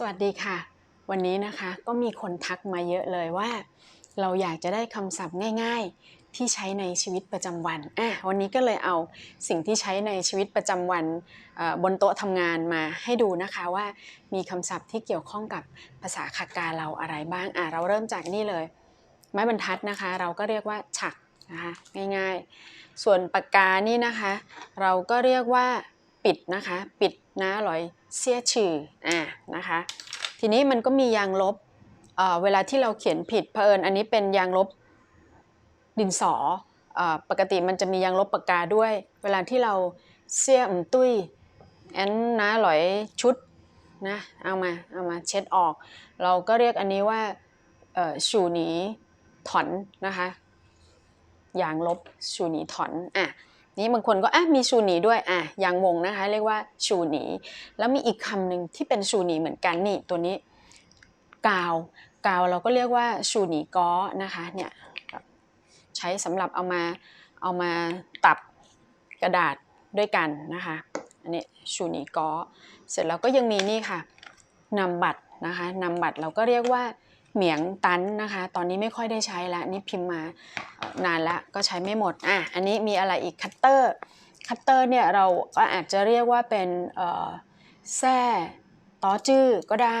สวัสดีค่ะ วันนี้นะคะก็มีคนทักมาเยอะเลยว่า เราอยากจะได้คำศัพท์ง่าย ๆ ที่ใช้ในชีวิตประจำวันอะวันนี้ก็เลยเอาสิ่งที่ใช้ในชีวิตประจำวันบนโต๊ะทำงานมาให้ดูนะคะว่ามีคำศัพท์ที่เกี่ยวข้องกับภาษาคากาเราอะไรบ้างอะเราเริ่มจากนี่เลย ไม้บรรทัดนะคะ เราก็เรียกว่าฉักนะคะง่ายๆ ส่วนปากกานี่นะคะ เราก็เรียกว่าปิดนะคะ ปิด นะหลอยเสียชื่ออะนะคะ ทีนี้มันก็มียางลบเอ่อเวลาที่เราเขียนผิดเผอิญอันนี้เป็นยางลบดินสอเอ่อปกติมันจะมียางลบปากกาด้วย เวลาที่เราเสียมตุ้ยแอนนะหลอยชุดนะเอามาเอามาเช็ดออก เราก็เรียกอันนี้ว่าเอ่อชูหนีถอนนะคะยางลบชูหนีถอนอะ นี่บางคนก็อะมีชูหนีด้วยอะยางวงนะคะ เรียกว่าชูหนีแล้วมีอีกคำหนึ่งที่เป็นชูหนีเหมือนกันนี่ตัวนี้ กาว กาวเราก็เรียกว่าชูหนีก้อนะคะเนี่ยใช้สำหรับเอามาเอามาตับกระดาษด้วยกันนะคะอันนี้ชูหนีก้อเสร็จแล้วก็ยังมีนี่ค่ะนำบัตรนะคะนำบัตรเราก็เรียกว่า เหมียงตันนะคะ ตอนนี้ไม่ค่อยได้ใช้แล้วนี่พิมพ์มานานละก็ใช้ไม่หมดอะอันนี้มีอะไรอีกคัตเตอร์คัตเตอร์เนี่ยเราก็อาจจะเรียกว่าเป็นแส้ต้อจื้อก็ได้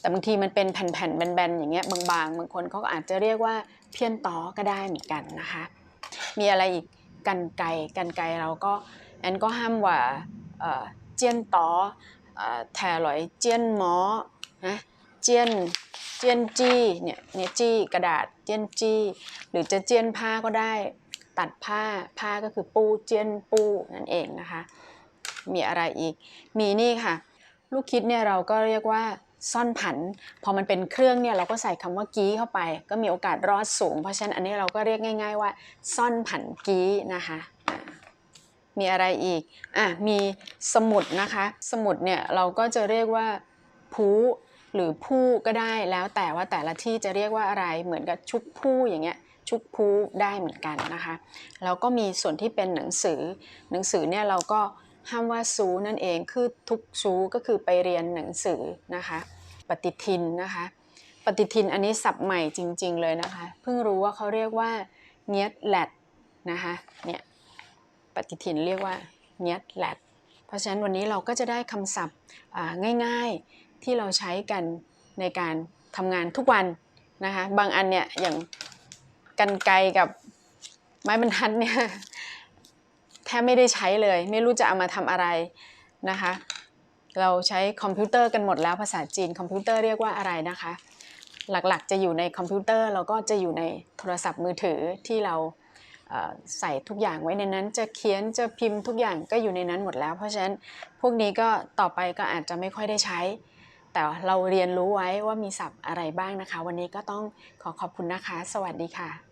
แต่บางทีมันเป็นแผ่นๆแบนๆอย่างเงี้ยบางๆบางคนเขาก็อาจจะเรียกว่าเพี้ยนต้อก็ได้เหมือนกันนะคะ มีอะไรอีกกันไกกันไกเราก็แอนก็ห้ามว่าเจียนต้อเอ่อแทหลอยเจียนหมอนะ เจียนเจียนจี้เนี่ยเนี่ยจี้กระดาษเจียนจี้หรือจะเจียนผ้าก็ได้ ตัดผ้าผ้าก็คือปูเจียนปูนั่นเองนะคะ มีอะไรอีก มีนี่ค่ะ ลูกคิดเนี่ยเราก็เรียกว่าซ่อนผัน พอมันเป็นเครื่องเนี่ยเราก็ใส่คำว่ากี้เข้าไป ก็มีโอกาสรอดสูง เพราะฉะนั้นอันนี้เราก็เรียกง่าย ๆ ว่า ซ่อนผันกี้นะคะมีอะไรอีกอะมีสมุดนะคะ สมุดเนี่ยเราก็จะเรียกว่าผู หรือผู้ก็ได้แล้วแต่ว่าแต่ละที่จะเรียกว่าอะไรเหมือนกับชุกผู้อย่างเงี้ยชุกผู้ได้เหมือนกันนะคะแล้วก็มีส่วนที่เป็นหนังสือ หนังสือเนี่ยเราก็ห้ามว่าซูนั่นเองคือทุกซูก็คือไปเรียนหนังสือนะคะปฏิทินนะคะปฏิทินอันนี้สับใหม่จริง ๆเลยนะคะเพิ่งรู้ว่าเขาเรียกว่าเนียดแลดนะคะเนี่ยปฏิทินเรียกว่าเนียดแลดเพราะฉะนั้นวันนี้เราก็จะได้คำศัพท์ง่ายๆ ที่เราใช้กันในการทำงานทุกวันนะคะบางอันเนี่ยอย่างกันไกรกับไม้บรรทัดเนี่ยแทบไม่ได้ใช้เลย ไม่รู้จะเอามาทำอะไรนะคะ เราใช้คอมพิวเตอร์กันหมดแล้วภาษาจีนคอมพิวเตอร์เรียกว่าอะไรนะคะ หลักๆจะอยู่ในคอมพิวเตอร์แล้วก็จะอยู่ในโทรศัพท์มือถือที่เราใส่ทุกอย่างไว้ในนั้นจะเขียนจะพิมพ์ทุกอย่างก็อยู่ในนั้นหมดแล้ว เพราะฉะนั้นพวกนี้ก็ต่อไปก็อาจจะไม่ค่อยได้ใช้ แต่เราเรียนรู้ไว้ว่ามีศัพท์อะไรบ้างนะคะ วันนี้ก็ต้องขอขอบคุณนะคะ สวัสดีค่ะ